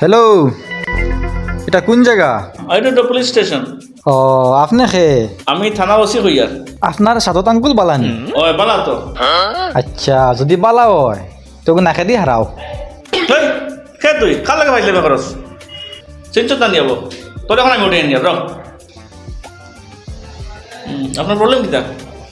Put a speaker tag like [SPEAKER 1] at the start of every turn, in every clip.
[SPEAKER 1] Hello এটা কোন জায়গা?
[SPEAKER 2] এটা তো পুলিশ স্টেশন
[SPEAKER 1] ও আপনি খে
[SPEAKER 2] আমি থানা ওসি হইয়ার
[SPEAKER 1] আপনার সাতত আঙ্কুল বালানি
[SPEAKER 2] ও বালা তো।
[SPEAKER 1] আচ্ছা যদি বালা হয় তোকে নাকে দি হারাও।
[SPEAKER 2] তুই খে তুই? কার লাগে ভাইলে বেকরস চিন্তা না নিয়াবো। তোর এখন আমি উঠে নিয়ে র আপনার প্রবলেম কিটা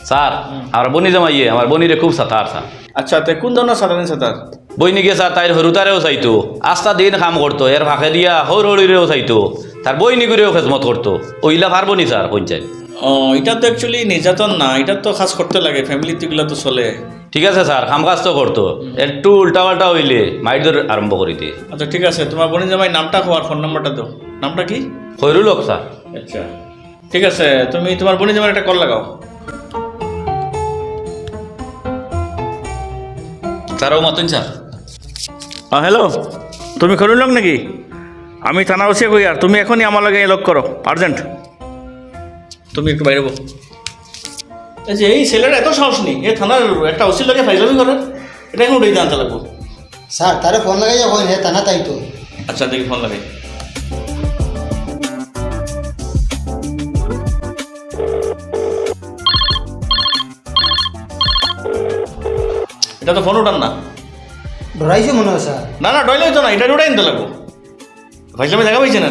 [SPEAKER 3] স্যার আমার বনি জমাইয়ে আমার বনিরে খুব সাতার স্যার।
[SPEAKER 2] আচ্ছা তে কোন ধরনের সাধারণ সাঁতার?
[SPEAKER 3] বইনি স্যার তাইর হরুতারেও চাইতো আস্তা দিন কাম করতো এর ভাষে দিয়া হর হরিরেও চাইতো তার বইনি করেও খেজমত করতো ওইলা পারব নি স্যার পঞ্চায়েত
[SPEAKER 2] ও এটা তো অ্যাকচুয়ালি নির্যাতন না এটা তো খাস করতে লাগে ফ্যামিলিতে এগুলো তো চলে।
[SPEAKER 3] ঠিক আছে স্যার কাম কাজ তো করতো একটু উল্টা পাল্টা হইলে মাইদর আরম্ভ করি দিয়ে।
[SPEAKER 2] আচ্ছা ঠিক আছে তোমার বোনের জামাই নামটা খোয়ার ফোন নাম্বারটা দাও নামটা কি?
[SPEAKER 3] হইরু লোক স্যার
[SPEAKER 2] আচ্ছা। ঠিক আছে তুমি তোমার বোনের জামাই একটা কল লাগাও।
[SPEAKER 3] স্যারও মতন স্যার
[SPEAKER 2] হ্যালো তুমি খরুন লোক নাকি? আমি থানা ওসে কই আর? তুমি এখনই আমার লাগে লক করো আর্জেন্ট তুমি একটু বাইরে যে এই ছেলেটা এত সাহস নেই এ থানার একটা ওসির লাগে ফাইজলামি করে এটা এখন উঠে জানতে লাগবো।
[SPEAKER 4] স্যার তারে ফোন লাগাইয়া কইন হে থানা তাই তো।
[SPEAKER 2] আচ্ছা দেখি ফোন লাগাই। এটা তো ফোন উঠান না।
[SPEAKER 4] ধরাইছে মনে হয় স্যার।
[SPEAKER 2] না না ডয়লাই তো না এটা উঠাই নিতে লাগবো। ভাইসলামে জায়গা পাইছে না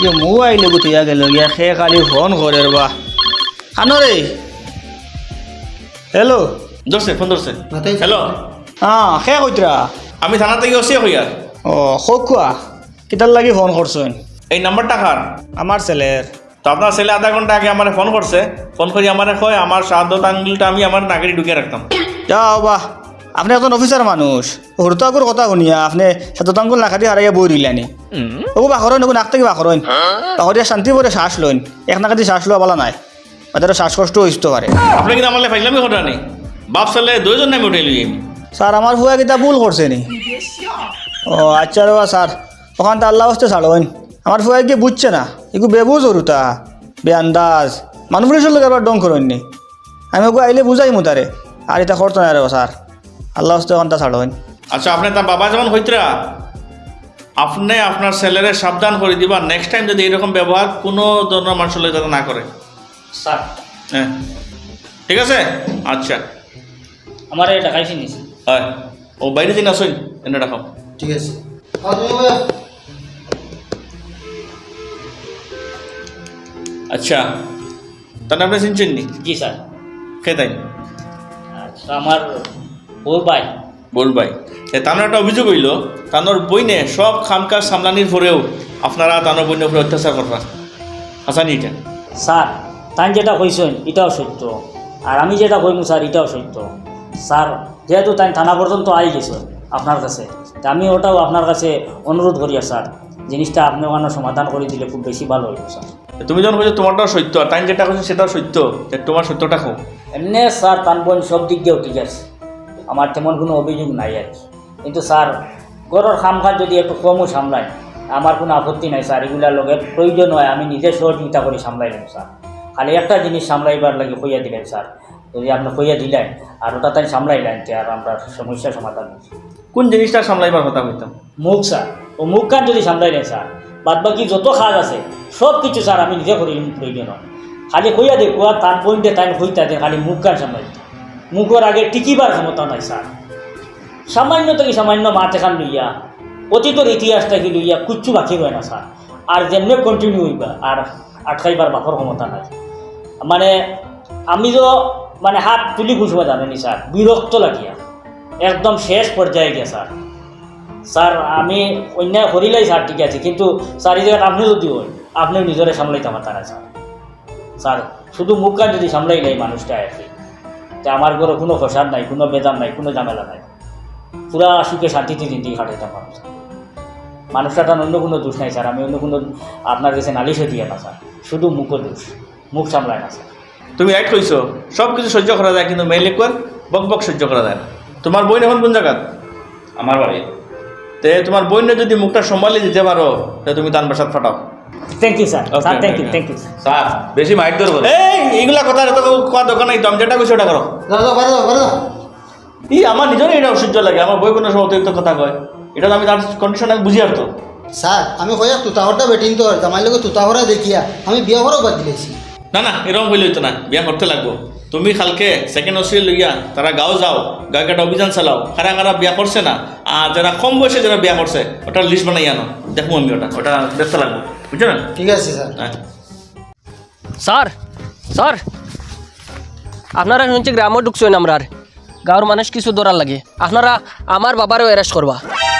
[SPEAKER 5] যে মোবাইল গুটিয়া গেল গিয়া সে কালি ফোন করে বা। আনো রে হেল্ল'
[SPEAKER 2] ধরছে ফোন ধরছে। হ্যালো
[SPEAKER 5] অঁ সে কৈতৰা
[SPEAKER 2] আমি থানা থেকে ওসি হই আর
[SPEAKER 5] অঁ সৌ খোৱা কিতার লাগি ফোন করছেন
[SPEAKER 2] এই নাম্বারটা কার
[SPEAKER 5] আমার ছেলের
[SPEAKER 2] তো আপনার ছেলে আধা ঘণ্টা আগে আমার ফোন করছে ফোন করে আমার কয় আমার সাহায্য আঙ্গুলটা আমি আমার নাগরি ঢুকিয়ে রাখতাম।
[SPEAKER 5] যাও বা আপনি একজন অফিসার মানুষ হরতাকুর কথা শুনিয়া আপনি সাততাঙ্গুল নাখাদি হারাইয়া বই দিলানি। ওগো বাখরেন ওগো নাক থেকে বাখরেন বাখরিয়া শান্তি করে শ্বাস লইন। এক নাকাদি শ্বাস লোৱা বলা নাই। তাদের শ্বাসকষ্ট হইতে পারে
[SPEAKER 2] আপনি কিন্তু আমার ফাইজলামি ঘটনা নেই। বাপ ছেলে দুইজন নামে উঠে লই
[SPEAKER 5] স্যার আমার ফুয়া কিতা ভুল করছে নি? ও আচ্ছা রে স্যার ওখান তো আল্লাহ হস্তে ছাড়বেন আমার ফুয়া কি বুঝছে না? এগু বেবুজ হরুতা বে আন্দাজ। মানুষ পুলিশের লোক এবার ডং করেন নি। আমি ওকে আইলে বুঝাই মু তারে আর এটা করতো না রে স্যার। আল্লাহ হস্তে ওখান তা ছাড়বেন
[SPEAKER 2] আচ্ছা আপনি তার বাবা যেমন হইতরা আপনি আপনার ছেলেরে সাবধান করে দিবা নেক্সট টাইম যদি এরকম ব্যবহার কোনো ধরনের মানুষের লোক যাতে না করে।
[SPEAKER 6] স্যার।
[SPEAKER 2] হ্যাঁ। ঠিক আছে? আচ্ছা।
[SPEAKER 6] আমার এটা খাইছি নিছি
[SPEAKER 2] হয়। ও বাইরে দিন আসুন এনে রাখো।
[SPEAKER 4] ঠিক আছে।
[SPEAKER 2] আচ্ছা তাহলে আপনি চিনছেন নি?
[SPEAKER 6] জি স্যার।
[SPEAKER 2] কে তাই?
[SPEAKER 6] আচ্ছা আমার ওর ভাই।
[SPEAKER 2] বল ভাই। তার একটা অভিযোগ হইল তানোর বইনে সব খামকাজ সামলানির পরেও আপনারা তানোর বইনের উপরে অত্যাচার করবা আচ্ছা নি এটা
[SPEAKER 6] স্যার তাই যেটা কইছেন এটাও সত্য। আর আমি যেটা কইমু স্যার এটাও সত্য। স্যার যেহেতু তাই থানা পর্যন্ত আই গেছে আপনার কাছে তা আমি ওটাও আপনার কাছে অনুরোধ করি স্যার। জিনিসটা আপনি ওখানে সমাধান করে দিলে খুব বেশি ভালো হইব স্যার।
[SPEAKER 2] তুমি যখন কইছো তোমারটাও সত্য আর যেটা কইছো সেটাও সত্য তা তোমার সত্যটা খুব
[SPEAKER 6] এমনি স্যার তান বোন সব দিক দিয়েও ঠিক আছে আমার তেমন কোনো অভিযোগ নাই আর কি। কিন্তু স্যার ঘরের কাম কাজ যদি একটু কমও সামলায় আমার কোনো আপত্তি নাই স্যার। এগুলার লগে প্রয়োজন হয় আমি নিজে সহযোগিতা করে সামলাই নেব স্যার। খালি একটা জিনিস সামলাইবার লাগে কইয়া দিলেন স্যার। যদি আপনি কইয়া দিলেন আর ওটা তাই সামলাইলেন আর আমরা সমস্যা সমাধান
[SPEAKER 2] কোন জিনিসটা সামলাইবার কথা কইতাম?
[SPEAKER 6] মুখ স্যার। মুখ কান যদি সামলাইলেন স্যার বাদ বাকি যত কাজ আছে, সব কিছু, স্যার, আমি নিজে করি প্রয়োজন খালি কইয়া দেখো আর তার পয়েন্টে তাই হইতা খালি মুখ কান সামলাই মুখের আগে টিকিবার ক্ষমতা নাই, স্যার। সামান্য থেকে সামান্য মাঠ এখান লইয়া, অতীতর ইতিহাস থেকে লইয়া কুচ্ছু বাকি হয় না, স্যার। আর যেমনি কন্টিনিউ হইবা, আর আটকাইবার বাপর ক্ষমতা নাই। মানে আমি তো মানে হাত তুলি খুঁজবা জানেনি স্যার, বিরক্ত লাগিয়া। একদম শেষ পর্যায়ে গিয়া, স্যার। স্যার আমি অন্যায় করিলাই স্যার ঠিক আছে কিন্তু স্যার এই জায়গাটা আপনি যদি হন আপনি নিজরে সামলাইতে আমার তারা স্যার স্যার শুধু মুখ কান যদি সামলাই এই মানুষটা আর কি তা আমার ঘরে কোনো ফসাদ নাই কোনো বেদাম নাই কোনো ঝামেলা নাই। পুরা সুখে শান্তিতে জিন্দি কাটাইতে পারো স্যার মানুষটা তার অন্য কোনো দোষ নাই স্যার আমি অন্য কোনো আপনার কাছে নালিশে দিয়ে না স্যার শুধু মুখও দোষ মুখ সামলায় না স্যার।
[SPEAKER 2] তুমি এক কইছো সব কিছু সহ্য করা যায় কিন্তু মেয়ে লিখবার বক বক সহ্য করা যায় না। তোমার বইন এখন কোন জায়গা
[SPEAKER 3] আমার বাড়ি।
[SPEAKER 2] তে তোমার বইনে যদি মুখটা সম্ভালি দিতে পারো তে তুমি তান বাসাত ফাটাও।
[SPEAKER 6] Thank you sir sir thank you. Thank you
[SPEAKER 3] sir বেশি মাইট করে
[SPEAKER 2] এই এইগুলা কথা এত কোয়া দোকান নাই তো আমি যেটা কইছি ওটা করো। ই আমার নিজেরই এটা অসহ্য লাগে আমার বই কোনো সময় অতিরিক্ত কথা কয়। এটা তো আমি তার কন্ডিশন আমি বুঝি আর তো।
[SPEAKER 4] স্যার আমি কয়া তুতাহরটা বেটিন তো জামাই লোক তুতাহরা দেখিয়া আমি বিয়া হরও বাদ দিলেছি
[SPEAKER 2] না না এরকম বলি হইতো না বিয়া করতে লাগবো। তুমি কালকে সেকেন্ড ওসি লইয়া তারা গাঁও যাও গাঁও একটা অভিযান চালাও কারা কারা বিয়া করছে না? আর যারা কম বয়সে যারা বিয়া করছে ওটার লিস্ট বানাই আনো দেখব আমি ওটা। ওটা দেখতে লাগবো। বুঝছ না?
[SPEAKER 4] ঠিক আছে স্যার।
[SPEAKER 2] হ্যাঁ।
[SPEAKER 7] স্যার স্যার আপনারা শুনছি গ্রামও ঢুকছেন আমরার। গাঁৱৰ মানুষ কিছু দৌড়ার লাগে। আপনারা আমার বাবারও অ্যারেস্ট করবা।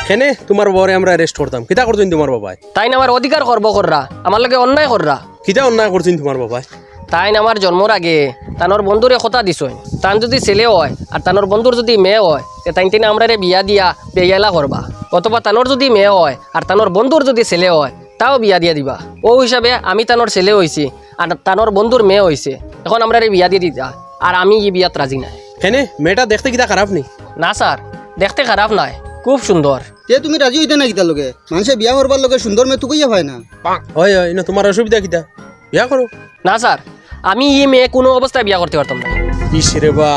[SPEAKER 8] কেনে তোমার বাবারে আমরা অ্যারেস্ট করতাম। কিতা করছেন তোমার বাবাই?
[SPEAKER 7] তাই না আমার অধিকার করব কররা। আমার লগে অন্যায় কররা।
[SPEAKER 8] কিতা অন্যায় করছেন তোমার বাবাই?
[SPEAKER 7] তাই আমার জন্মর আগে তানোর বন্ধুরে কথা দিছই। তান যদি ছেলে হয় আর তানোর বন্ধুর যদি মেয়ে হয় তে তাই তিনে আমরা বিয়া দিয়া বেয়ালা করবা অথবা তানোর যদি মেয়ে হয় আর তানোর বন্ধুর যদি ছেলে হয় তাও বিয়া দিয়া দিবা। ও হিসাবে আমি তানোর ছেলে হয়েছি আর তানোর বন্ধুর মেয়ে হয়েছে এখন আমরা বিয়া দিয়ে দিতা আর আমি ই বিয়াত রাজি নাই।
[SPEAKER 8] কেনে মেয়েটা দেখতে কিতা খারাপ নি?
[SPEAKER 7] না স্যার দেখতে খারাপ নয় খুব সুন্দর
[SPEAKER 4] তে তুমি রাজি হইতে না কিতার লোকে মানুষে বিয়া করবার লোকে সুন্দর মেয়ে তুকইয়া হয় না?
[SPEAKER 8] হয় হয় না তোমার অসুবিধা কিতা? বিয়া করো
[SPEAKER 7] না স্যার আমি ই মেয়ে কোনো অবস্থায় বিয়া করতে পারতাম না।
[SPEAKER 8] ইস রে বা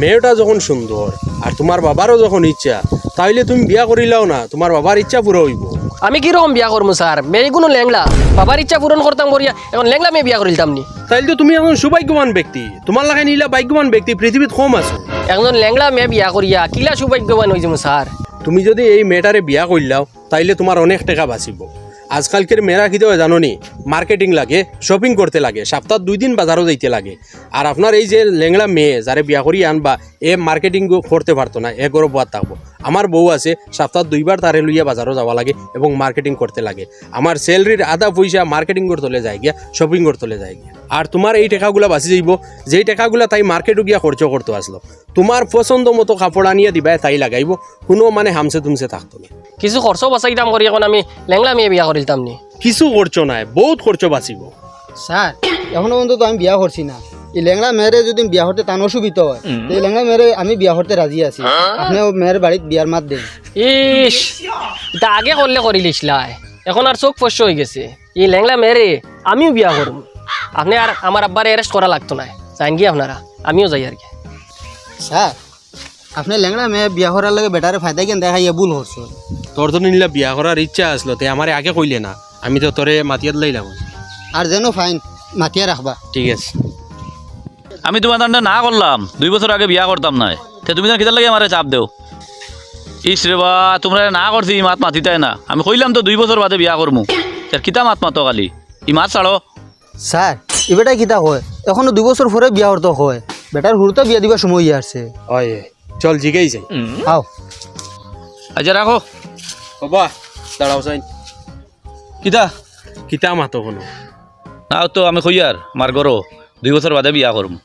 [SPEAKER 8] মেয়েটা যখন সুন্দর আর তোমার বাবারও যখন ইচ্ছা তাইলে তুমি বিয়া করিলাও না তোমার বাবার ইচ্ছা পুরো হইব।
[SPEAKER 7] আমি কীরকম বিয়া করব স্যার? মেয়ে কোনো ল্যাংলা। বাবার ইচ্ছা পূরণ করতাম করিয়া এখন ল্যাংলা মেয়ে বিয়া করিতাম নি।
[SPEAKER 8] তাইলে তো তুমি এখন সৌভাগ্যবান ব্যক্তি। তোমার লাগাই নিলা ভাগ্যবান ব্যক্তি পৃথিবীত কম আছো।
[SPEAKER 7] একজন ল্যাংলা মেয়ে বিয়া করিয়া কিলা সৌভাগ্যবান হয়েছে স্যার?
[SPEAKER 8] তুমি যদি এই মেয়েটারে বিয়া করলাও তাইলে তোমার অনেক টাকা বাঁচিব। আজকালকের মেয়েরা দেয় জানো নি মার্কেটিং লাগে শপিং করতে লাগে সপ্তাহ দুই দিন বাজারও যাইতে লাগে। আর আপনার এই যে লেংড়া মেয়ে, যারে বিয়া করি আনবা, এ মার্কেটিং করতে পারতো না, এ গরো বাদ থাকব। আমার বউ আছে সপ্তাহ দুইবার তারে লইয়া বাজারও যাওয়া লাগে এবং মার্কেটিং করতে লাগে। আমার স্যালারির আধা পয়সা মার্কেটিং করতে যায় গিয়া শপিং করতে যায় গিয়া আর তোমার এই টাকাগুলা বাঁচি যাইব, যেই টাকাগুলা তাই মার্কেটও গিয়া খরচ করতে আসলো। তোমার পছন্দ মতো কাপড় আনিয়া দিবা, তাই লাগাইব, কোনো মানে হামসে তুমসে থাকতো না।
[SPEAKER 7] কিছু খরচ বাঁচাইতাম করি এখন আমি লেংলা মেয়ে বিয়া করিতাম নি
[SPEAKER 8] কিছু খরচ নাই বহুত খরচ বাঁচিব।
[SPEAKER 4] স্যার এখনও পর্যন্ত তো আমি বিয়া করছি না। এই ল্যাংড়া মেয়েরে যদি বিয়া করতে তান অসুবিধা হয় এই ল্যাংড়া মেয়েরে আমি বিয়া করতে রাজি আছি। আপনি ও মেয়ের বাড়িত বিয়ার মাত দেন।
[SPEAKER 7] ইস এটা আগে করলে করি লিসলাই এখন আর চোখ ফস্য হয়ে গেছে। এই ল্যাংলা মেয়েরে আমিও বিয়া করব আপনি আর আমার আব্বারে অ্যারেস্ট করা লাগতো না যাইন গিয়ে আপনারা আমিও যাই আর কি।
[SPEAKER 4] স্যার আপনি ল্যাংড়া মেয়ে বিয়া করার লাগে বেটারে ফায়দা কেন দেখাইয়া ভুল করছ?
[SPEAKER 8] তোর তো নিলা বিয়া করার ইচ্ছা আসলো তে আমারে আগে কইলে না। আমি তো তোরে মাতিয়াত লইলাম
[SPEAKER 4] আর যেন ফাইন মাতিয়া রাখবা।
[SPEAKER 8] ঠিক আছে।
[SPEAKER 3] আমি তোমার তান্ডে না করলাম দুই বছর আগে বিয়া করতাম না তে তুমি তো কিতার লাগে আমারে চাপ দেও? ইস রে বা তোমরা না করছি ই মাত মাতিতাই না। আমি কইলাম তো দুই বছর বাদে বিয়া করমু। তার কিতা মাত মাতো কালি ই মাত ছাড়ো।
[SPEAKER 4] স্যার এ বেটা কিতা হয় এখনও দুই বছর পরে বিয়া করতে হয়। বেটার হুড়তে বিয়া দিবার সময় আসছে।
[SPEAKER 8] হয়। চল জিগাই যাই।
[SPEAKER 4] আও
[SPEAKER 3] আচ্ছা রাখো।
[SPEAKER 8] বাবা দাঁড়াও যাই।
[SPEAKER 3] কিতা?
[SPEAKER 8] কিতা মাতো কোনো?
[SPEAKER 3] না তো আমি কইয়ার আমার গরো। দুই বছর বাদে বিয়া করমু।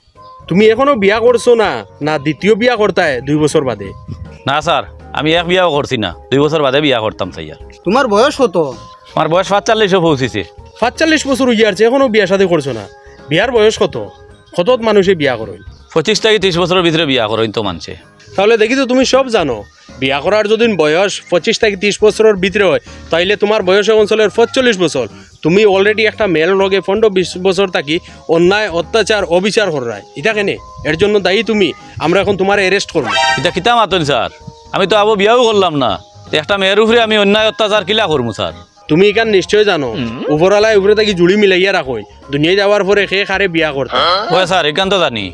[SPEAKER 8] তুমি এখনও বিয়া করছ না? না দ্বিতীয় বিয়া করতায় দুই বছর বাদে?
[SPEAKER 3] না স্যার আমি এক বিয়াও করছি না। দুই বছর বাদে বিয়া করতাম চাইয়া
[SPEAKER 4] তোমার বয়স কত?
[SPEAKER 3] আমার বয়স পাঁচচল্লিশও পৌঁছিছে।
[SPEAKER 8] পাঁচচল্লিশ বছর হয়ে যাচ্ছে এখনও বিয়া সাথে করছ না। বিয়ার বয়স কত? কত মানুষে বিয়া করো
[SPEAKER 3] পঁচিশ থেকে ত্রিশ বছরের ভিতরে বিয়া করো তো মানছে
[SPEAKER 8] তাহলে দেখি তো তুমি সব জানো। বিয়া করার যদি বয়স পঁচিশ থেকে তিরিশ বছরের ভিতরে হয় তাইলে তোমার বয়স অঞ্চলের পঁচল্লিশ বছর। তুমি অলরেডি একটা মেল লগে পনেরো বিশ বছর থাকি অন্যায় অত্যাচার অবিচার করায় এটা কেনে? এর জন্য দায়ী তুমি। আমরা এখন তোমার অ্যারেস্ট করব।
[SPEAKER 3] এটা কিতা মাতন স্যার? আমি তো আবু বিয়াও করলাম না। একটা মেয়ের উপরে আমি অন্যায় অত্যাচার কিলা করব স্যার?
[SPEAKER 8] তুমি এখান নিশ্চয় জানো উপরালায় উপরে থাকি জুড়ি মিলাইয়া রাখোই। দুনিয়ায় যাওয়ার পরে সে খারে বিয়া করতে।
[SPEAKER 3] ওই স্যার এখান তো জানি।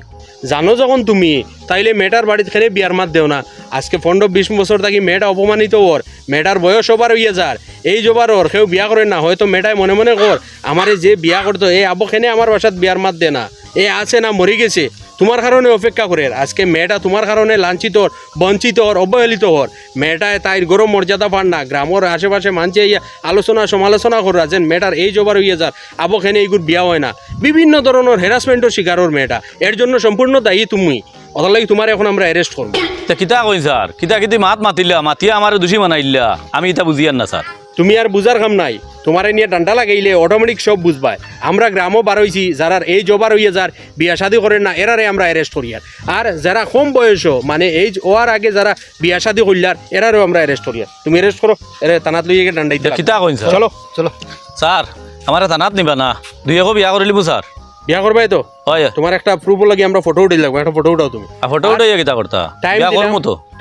[SPEAKER 8] জানো যখন তুমি? তাইলে মেটার বাড়িতে খেলে বিয়ার মাত দেও না। আজকে পনেরো বিশ বছর থাকি মেয়েটা অপমানিত ওর। মেয়েটার বয়স ওবার হইয়া যার। এই জবার ওর, কেউ বিয়া করে না। হয়তো মেটাই মনে মনে কর, আমারে যে বিয়া করতো এই আবখানে আমার বাসাত বিয়ার মাত দে না। এ আছে না, মরি গেছে। তোমার কারণে অপেক্ষা করে। আজকে মেয়েটা তোমার কারণে লাঞ্ছিত হর বঞ্চিত হর অবহেলিত হর মেয়েটায় তাই গরম মর্যাদা পান না। গ্রামের আশেপাশে মানছে ইয়া, আলোচনা সমালোচনা করা যেন মেয়েটার এই জবার হইয়া যার আবখানে এইগুলো বিয়া হয় না। বিভিন্ন ধরনের হ্যারাসমেন্টের শিকার ওর মেয়েটা। এর জন্য সম্পূর্ণ দায়ী তুমি। অতার লাগি তোমার এখন আমরা অ্যারেস্ট করব।
[SPEAKER 3] কিতা কইন স্যার? কিতা কিতি মাত মাতিলা? মাতিয়া আমার দোষী বানাইলা। আমি এটা বুঝিয়ান না, স্যার।
[SPEAKER 8] তুমি আর বুঝার কাম নাই। তোমারে নিয়ে ডান্ডা লাগাইলে অটোমেটিক সব বুঝবাই আমরা গ্রামও বার হইছি যারা এই জবার হইয়া যার বিয়া শাদী করেন না এরারে আমরা অ্যারেস্ট করি আর। আর যারা কম বয়স মানে এই ওয়ার আগে যারা বিয়া শাদী করলার এরারেও আমরা অ্যারেস্ট করি আর। তুমি অ্যারেস্ট করো এরে তানাত লইয়ে গিয়ে ডান্ডাই
[SPEAKER 3] কিতা কইন স্যার?
[SPEAKER 8] চলো।
[SPEAKER 4] চলো।
[SPEAKER 3] স্যার আমার থানাত নিবা না। দুই একো বিয়া করিলিব স্যার।
[SPEAKER 8] বিয়া করবাই তো?
[SPEAKER 3] হয়।
[SPEAKER 8] তোমার একটা প্রুফ লাগে আমরা ফটো উঠে লাগবো একটা ফটো উঠাও তুমি।
[SPEAKER 3] আর ফটো উঠাইয়া কিতা করতা?
[SPEAKER 8] টাইম দিলাম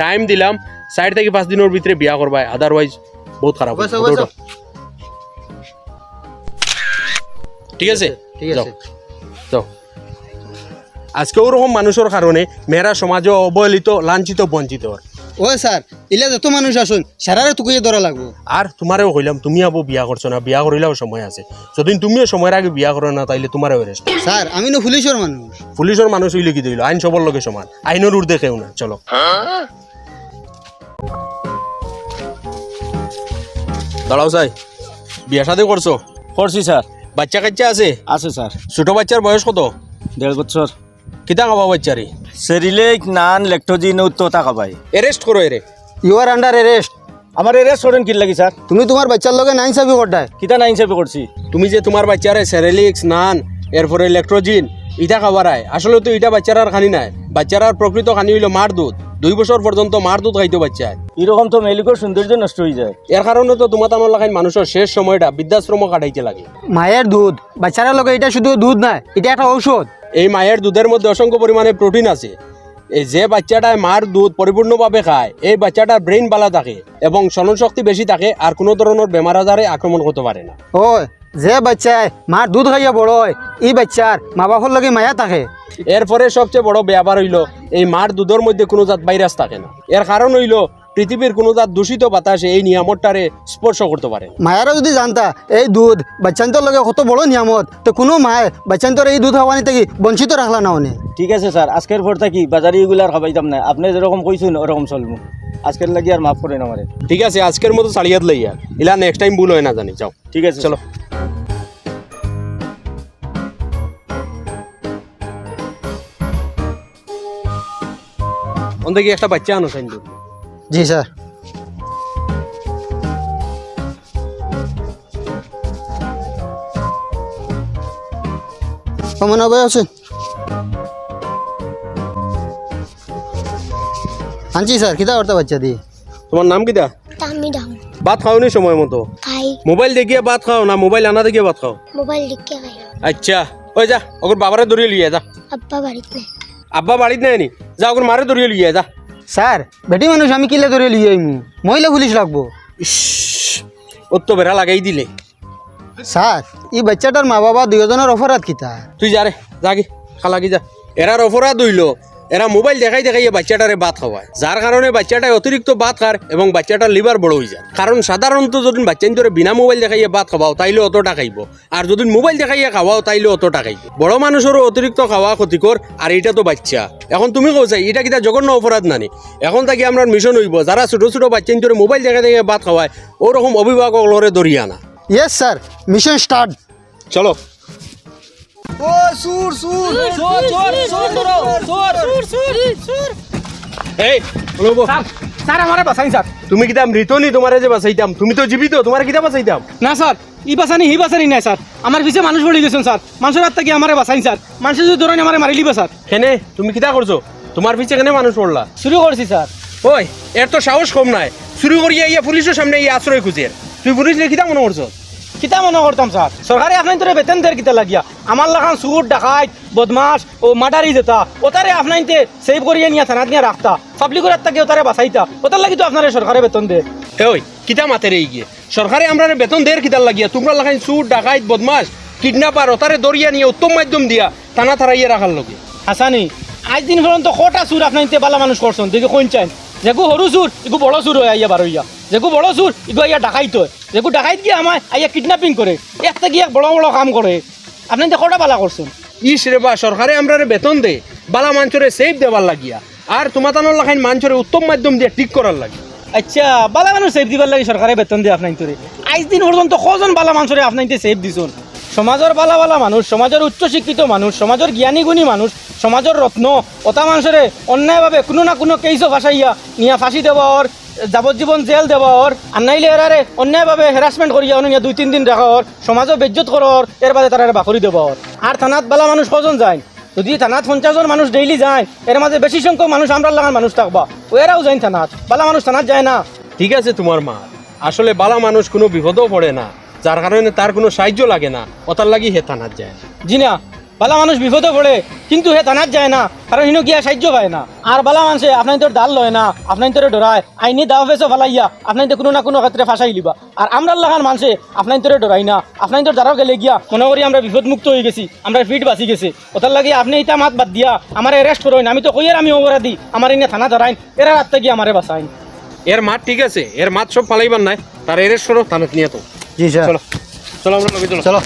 [SPEAKER 8] টাইম দিলাম চার থেকে পাঁচ দিনের ভিতরে বিয়া করবাই আদারওয়াইজ বহুত খারাপ। ঠিক আছে?
[SPEAKER 4] ঠিক আছে
[SPEAKER 8] যাও আজকে ওরকম মানুষের কারণে মেয়েরা সমাজে অবহেলিত লাঞ্ছিত বঞ্চিত হয়।
[SPEAKER 4] ও স্যার ইলা যত মানুষ আসুন সারারে তুকুয়ে ধরা লাগবো।
[SPEAKER 8] আর তোমারও কইলাম তুমি আবো বিয়া করছ না বিয়া করিলেও সময় আছে। যদি তুমিও সময়ের আগে বিয়া করো না তাইলে তোমারও রেস্ট
[SPEAKER 4] স্যার আমি নো পুলিশের মানুষ
[SPEAKER 8] পুলিশের মানুষ হইলে কি দিল আইন সবর লগে সমান। আইনের ঊর্ধ্বে কেউ না চলো দাঁড়াও চাই বিয়া সাথে করছ?
[SPEAKER 9] করছি স্যার।
[SPEAKER 8] বাচ্চা কাচ্চা আছে?
[SPEAKER 9] আছে স্যার।
[SPEAKER 8] ছোট বাচ্চার বয়স কত?
[SPEAKER 9] দেড় বছর।
[SPEAKER 8] কিতা খাবা বাচ্চারে?
[SPEAKER 9] সেরিলেক নান লেকটোজিন তো টাকা পাই
[SPEAKER 8] এরেস্ট করো এরে।
[SPEAKER 4] ইউ আর আন্ডার এরেস্ট
[SPEAKER 9] আমার এরেস্ট করেন কি লাগি স্যার?
[SPEAKER 4] তুমি তোমার বাচ্চার লগে নাইন সাবি করটায়
[SPEAKER 9] কিতা নাইন সাবি করছি?
[SPEAKER 8] তুমি যে তোমার বাচ্চারে সেরেলিক্স নান এরপরে ইলেকট্রোজিন ইটা খাবারায়। আসলে তো ইটা বাচ্চারার খানি নাই। বাচ্চারার প্রকৃত খানি হইল মার দুধ। দুই বছর পর্যন্ত মার দুধ খাইতো বাচ্চায়।
[SPEAKER 9] এরকম তো মেলিকর সৌন্দর্য নষ্ট হয়ে যায়।
[SPEAKER 8] এর কারণে তো তোমার আমার লাগাই মানুষের শেষ সময়টা বৃদ্ধাশ্রম কাটাইতে লাগে।
[SPEAKER 4] মায়ের দুধ। বাচ্চারা লোক এটা শুধু দুধ না এটা একটা ঔষধ।
[SPEAKER 8] এই মায়ের দুধের মধ্যে অসংখ্য পরিমাণে প্রোটিন আছে। এই যে বাচ্চাটায় মার দুধ পরিপূর্ণভাবে খায় এই বাচ্চাটার ব্রেইন ভালো থাকে এবং স্মরণ শক্তি বেশি থাকে আর কোনো ধরনের বেমার আজারে আক্রমণ করতে পারে না।
[SPEAKER 4] ও যে বাচ্চায় মার দুধ খাইয়া বড় হয় এই বাচ্চার মা বাবার লগে মায়া থাকে।
[SPEAKER 8] এরপরে সবচেয়ে বড় ব্যাপার হইল এই মার দুধের মধ্যে কোনো জাত ভাইরাস থাকে না। এর কারণ হইল পৃথিবীর কোনো জাত দূষিত বাতাসে এই নিয়ামতটারে স্পর্শ করতে পারে।
[SPEAKER 4] মায়েরা যদি জানতা এই দুধ বাচ্চান্তর লগে কত বড় নিয়ামত তো কোনো মায়ে বাচ্চান্তর এই দুধ খাওয়ানি থেকে বঞ্চিত রাখলা না অনেক
[SPEAKER 9] ঠিক আছে স্যার আজকের পর থাকি বাজারে এগুলো আর খাবাইতাম না আপনি যেরকম কইছেন ওরকম চলবো। আজকের লাগি আর মাফ করেন আমারে।
[SPEAKER 8] ঠিক আছে আজকের মতো ছাড়িয়াত লইয়া ইলা নেক্সট টাইম ভুল হয় না জানি যাও।
[SPEAKER 9] ঠিক আছে
[SPEAKER 8] চলো। অন্তকে একটা বাচ্চা আনো সাইন
[SPEAKER 4] জি স্যার কমন হবে আছে আনছি স্যার কিতা করতে বাচ্চা দিয়ে
[SPEAKER 8] তোমার নাম কিটা
[SPEAKER 10] দামি দাম
[SPEAKER 8] ভাত খাওনি সময় মতো
[SPEAKER 10] খাই
[SPEAKER 8] মোবাইল দেখিয়ে ভাত খাও না মোবাইল আনা দেখিয়ে ভাত খাও
[SPEAKER 10] মোবাইল দেখে খাই
[SPEAKER 8] আচ্ছা ওই যা ওর বাবারে ধরিয়ে লিয়ে যা
[SPEAKER 10] আব্বা বাড়িতে নেই
[SPEAKER 8] আব্বা বাড়িতে নাই নি যা ওর মারে ধরিয়ে লিয়ে যা
[SPEAKER 4] স্যার বেটি মানুষ আমি কিলে ধরে লিয়ে আইমু? মহিলা পুলিশ লাগবো।
[SPEAKER 8] ওর তো বেড়া লাগাই দিলে।
[SPEAKER 4] স্যার এই বাচ্চাটার মা বাবা দুজনের অপরাধ কিতা?
[SPEAKER 8] তুই যা রে যা কি খালাকি যা। এরার অপরাধ হইল এরা মোবাইল দেখাই দেখাই বাচ্চাটারে ভাত খাওয়ায়। যার কারণে বাচ্চাটায় অতিরিক্ত ভাত খার এবং বাচ্চাটার লিভার বড় হয়ে যায়। কারণ সাধারণত যদি বাচ্চা ধরে বিনা মোবাইল দেখাইয়ে ভাত খাওয়াও তাইলে অতটা খাইব। আর যদি মোবাইল দেখাইয়া খাওয়াও তাইলে অতটা খাইব। বড় মানুষেরও অতিরিক্ত খাওয়া ক্ষতিকর আর এটা তো বাচ্চা। এখন তুমি কৌছাই এটা কিটা জঘন্য অপরাধ নানি? এখন থাকি আমরা মিশন হইব যারা ছোট ছোট বাচ্চা ধরে মোবাইল দেখা দেখে ভাত খাওয়ায় ওরকম অভিভাবকলরে ধরিয়ে আনা
[SPEAKER 4] ইয়েস স্যার মিশন স্টার্ট
[SPEAKER 8] চলো। এই বলব
[SPEAKER 5] স্যার আমারে বাঁচাই স্যার
[SPEAKER 8] তুমি কিতা মৃত নি তোমারে যে বাঁচাইতাম তুমি তো জীবিত তোমার কিতা বাঁচাইতাম
[SPEAKER 5] না স্যার ই বাঁচানি হি বাঁচানি নাই স্যার আমার পিছে মানুষ পড়ে গেছেন স্যার মানুষের হাত থেকে আমারে বাঁচাই স্যার মানুষ যদি ধরেন আমারে মারি লিবে স্যার
[SPEAKER 8] কেনে তুমি কিতা করছ তোমার পিছে কেনে মানুষ পড়লা
[SPEAKER 5] শুরু করছি স্যার
[SPEAKER 8] ওই এর তো সাহস কম নাই শুরু করিয়া ইয়া পুলিশের সামনে ইয়া আশ্রয় খুঁজে তুই পুলিশ কিতা মনে করছ
[SPEAKER 5] কিতা মনে করতাম স্যার? সরকারি আপনার তোরে বেতন দের কিতা লাগিয়া? আমার লাগান সুর ডাকাইত বদমাস ও মার্ডারি যেতা। ওতারে আপনাইতে সেভ করিয়ে নিয়ে থানাত নিয়ে রাখতা। পাবলিকের হাত থেকে ওতারে বাঁচাইতা। ওতার লাগি তো আপনারে সরকারে বেতন দে।
[SPEAKER 8] ওই কিতা মাতে রে গিয়ে সরকারে আমরা বেতন দের কিতার লাগিয়া তোমরা লাগাই চুর ডাকাইত বদমাস কিডন্যাপার ওতারে দরিয়া নিয়ে উত্তম মাধ্যম দিয়া টানা থারাইয়া রাখার লগে।
[SPEAKER 5] হাসানি আজ দিন পর্যন্ত কটা সুর আপনাইতে বালা মানুষ করছেন? দেখি কোন চাইন যেগু সরু সুর এগু বড় সুর হয় আইয়া হইয়া যেগু বড় সুর এগু আইয়া ডাকাইত হয়। যেগু ডাকাইত গিয়ে আমার আইয়া কিডন্যাপিং করে একটা গিয়ে বড় বড় কাম করে আপনি তো কটা বালা করছেন
[SPEAKER 8] ইস রে বা সরকারে আমরা বেতন দে। বালা মাঞ্চরে সেফ দেবার লাগিয়া আর তোমাতানোর লাগাইন মাঞ্চরে উত্তম মাধ্যম দিয়ে ঠিক করার লাগে।
[SPEAKER 5] আচ্ছা বালা মানুষ সেফ দিবার লাগে সরকারে বেতন দিয়ে আপনার আজ দিন পর্যন্ত কজন বালা মানুষরে আপনাইতে সেফ দিছুন সমাজের বালা বালা মানুষ, সমাজের উচ্চ শিক্ষিত মানুষ, সমাজের জ্ঞানী গুণী মানুষ, সমাজের রত্ন অতা মানুষরে অন্যায়ভাবে কোনো না কোনো কেইসও ফাঁসাইয়া নিয়া ফাঁসি দেওয়ার যাবজ্জীবন জেল দেওয়ার আর নাইলে এরারে অন্যায়ভাবে হেরাসমেন্ট করিয়া অনিয়া দুই তিন দিন রাখার সমাজও বেজ্জত করার এর বাদে তারা বাকরি দেওয়ার আর থানাত বালা মানুষ কজন যায়? যদি থানাত পঞ্চাশ জন মানুষ ডেইলি যায়, এর মাঝে বেশি সংখ্যক মানুষ আমরা লাগান মানুষ থাকবা। এরাও যায় থানাত, বালা মানুষ থানাত যায় না।
[SPEAKER 8] ঠিক আছে তোমার মা, আসলে বালা মানুষ কোনো বিপদও পড়ে না। যার কারণে তার কোনো সাহায্য লাগে না। ওতার লাগি হে থানার যায়
[SPEAKER 5] জি না বালা মানুষ বিপদে পড়ে, কিন্তু হে থানাত যায় না, কারণ হিনো গিয়া সাহায্য পায় না। আর বালা মানুষে আপনার তোর দাল লয় না আপনার তোরে ডরায়, আইনি দাও ফেসো ফালাইয়া আপনার কোনো না কোনো ক্ষেত্রে ফাঁসাই লিবা। আর আমরা লাগান মানুষে আপনার তোরে ডরাই না আপনার তোর দ্বারাও গেলে গিয়া, মনে করি আমরা বিপদমুক্ত হয়ে গেছি, আমরা ফিট বাঁচি গেছে। ওটার লাগে আপনি এটা মাত বাদ দিয়া, আমার অ্যারেস্ট করেন, আমি তো কইয়ের আমি অপরাধী, আমার এনে থানা ধরাইন এরা রাত থেকে আমারে বাঁচাইন।
[SPEAKER 8] এর মাঠ ঠিক আছে, এর মাঠ সব ফালাইবার নাই, তার এরেস্ট করো তাহলে নিয়ে তো
[SPEAKER 4] জি স্যার
[SPEAKER 8] চলো চলো আমরা লগে চলো
[SPEAKER 4] চলো